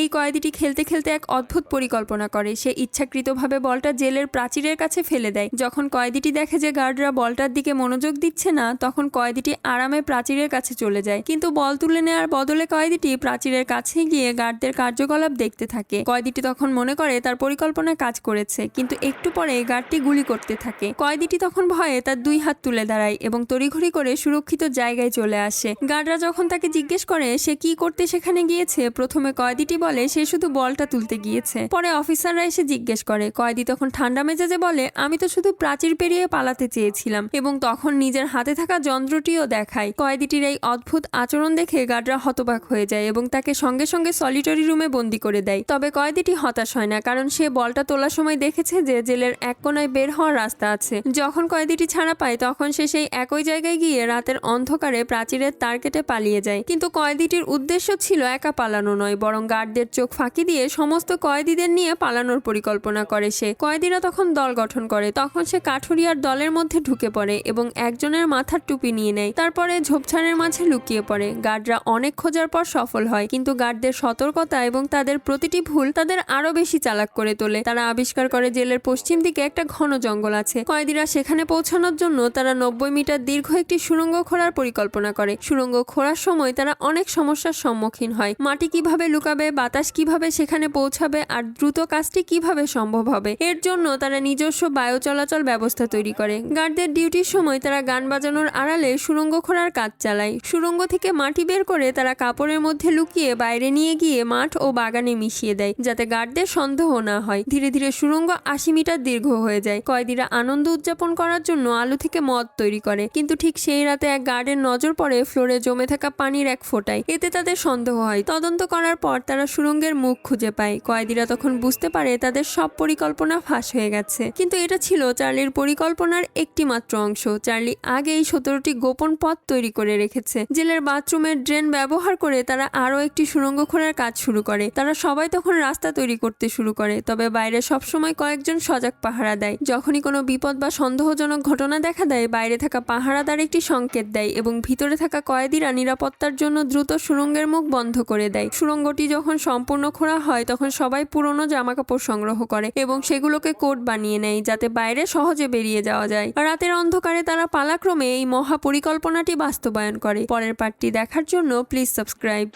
এই কয়েদিটি খেলতে খেলতে এক অদ্ভুত পরিকল্পনা করে। সে ইচ্ছাকৃতভাবে বলটা জেলের প্রাচীরের কাছে ফেলে দেয়। যখন কয়েদিটি দেখে যে গার্ডরা বলটার দিকে মনোযোগ দিচ্ছে না, তখন কয়েদিটি আরামে প্রাচীরের কাছে চলে যায়। কিন্তু বল তুলে নেওয়ার বদলে কয়েদিটি প্রাচীরের কাছে গিয়ে গার্ডদের কার্যকলাপ দেখতে থাকে। কয়েদিটি তখন মনে করে তার পরিকল্পনা কাজ করেছে, কিন্তু একটু পরে গার্ডটি গুলি করতে থাকে। কয়েদিটি তখন ভয়ে তার দুই হাত তুলে দাঁড়ায় এবং তড়িঘড়ি করে সুরক্ষিত জায়গায় চলে আসে। গার্ডরা যখন তাকে জিজ্ঞেস করে, সে কি করতে সেখানে গিয়েছে? প্রথমে কয়েদিটি বলে সে শুধু বলটা তুলতে গিয়েছে। পরে অফিসাররা এসে জিজ্ঞেস করে, কয়েদি তখন ঠান্ডা মেজাজে বলে, আমি তো শুধু প্রাচীর পেরিয়ে পালাতে চেয়েছিলাম এবং তখন নিজের হাতে থাকা যন্ত্রটিও দেখায় কয়েদিটির এই অদ্ভুত আচরণ দেখে গার্ডরা হতবাক হয়ে যায় এবং তাকে সঙ্গে সঙ্গে সলিটরি রুমে বন্দি করে দেয়। তবে কয়েদিটি হতাশ হয় না, কারণ সে বলটা তোলার সময় দেখেছে যে জেলের এক কোনায় বের হওয়ার রাস্তা আছে। যখন কয়েদিটি ছাড়া পায়, তখন সে সেই একই জায়গায় গিয়ে রাতের অন্ধকারে প্রাচীরের তার কেটে পালিয়ে যায়। কিন্তু কয়েদিটির উদ্দেশ্য ছিল একা পালানো নয়, বরং গার্ডদের চোখ ফাঁকি দিয়ে সমস্ত কয়েদিদের নিয়ে পালানোর পরিকল্পনা করে সে। কয়েদিরা তখন দল গঠন করে, তখন সে কাঠুরিয়ার দলের মধ্যে ঢুকে পড়ে এবং একজনের মাথার টুপি নিয়ে নেয়। তারপরে ঝোপঝাড়ের মাঝে লুকিয়ে পড়ে। গার্ডরা অনেক খোঁজার পর সফল হয়, কিন্তু গার্ডদের সতর্কতা এবং তাদের প্রতিটি ভুল তাদের আরও বেশি চালাক করে তোলে। তারা আবিষ্কার করে জেলের পশ্চিম দিকে একটা ঘন জঙ্গল আছে। কয়েদিরা সেখানে পৌঁছানোর জন্য তারা নব্বই মিটার দীর্ঘ একটি সুড়ঙ্গ খোঁড়ার পরিকল্পনা করে। সুড়ঙ্গ খোঁড়ার সময় তারা অনেক সমস্যার সম্মুখীন হয়। মাটি কীভাবে লুকাবে বাতাস কীভাবে সেখানে পৌঁছাবে আর দ্রুত কাজটি কীভাবে সম্ভব হবে, এর জন্য তারা নিজস্ব বায়ু চলাচল ব্যবস্থা তৈরি করে। গার্ডদের ডিউটির সময় তারা গান বাজানোর আড়ালে সুড়ঙ্গ খোঁড়ার কাজ চালায়। সুড়ঙ্গ থেকে মাটি বের করে তারা কাপড়ের মধ্যে লুকিয়ে বাইরে নিয়ে গিয়ে মাঠ ও বাগানে মিশিয়ে দেয়, যাতে গার্ডদের সন্দেহ না হয়। ধীরে ধীরে সুড়ঙ্গ আশি মিটার দীর্ঘ হয়ে যায়। কয়েদিরা আনন্দ উদযাপন করার জন্য আলু থেকে মদ তৈরি করে, কিন্তু ঠিক সেই রাতে এক গার্ডের নজর পড়ে ফ্লোরে জমে থাকা পানির এক ফোঁটায়। এতে তাদের সন্দেহ হয়। তদন্ত করার পর তারা সুড়ঙ্গের মুখ খুঁজে পায়। কয়েদিরা তখন বুঝতে পারে তাদের সব পরিকল্পনা ফাঁস হয়ে গেছে। কিন্তু এটা ছিল চার্লির পরিকল্পনার একটি মাত্র অংশ। চার্লি আগে এই সতেরোটি গোপন পথ তৈরি করে রেখেছে। জেলের বাথরুমের ড্রেন ব্যবহার করে তারা আরও একটি সুড়ঙ্গ খোঁড়ার কাজ শুরু করে। তারা সবাই তখন রাস্তা তৈরি করতে শুরু করে। তবে বাইরে সবসময় কয়েকজন সজাগ পাহারা দেয়। যখনই কোনো বিপদ বা সন্দেহজনক ঘটনা দেখা দেয়, বাইরে থাকা পাহারাদার একটি সংকেত দেয় এবং ভিতরে থাকা কয়েদিরা নিরাপত্তার জন্য দ্রুত সুড়ঙ্গের মুখ বন্ধ করে দেয়। সুড়ঙ্গটি যখন সম্পূর্ণ খোঁড়া হয়, তখন সবাই পুরনো জামা কাপড় সংগ্রহ করে এবং সেগুলোকে কোট বানিয়ে নেয় যাতে বাইরে সহজে বেরিয়ে যাওয়া যায়। রাতের অন্ধকারে তারা পালাক্রমে এই মহা পরিকল্পনাটি বাস্তবায়ন করে। পরের পার্টটি দেখার জন্য প্লিজ সাবস্ক্রাইব।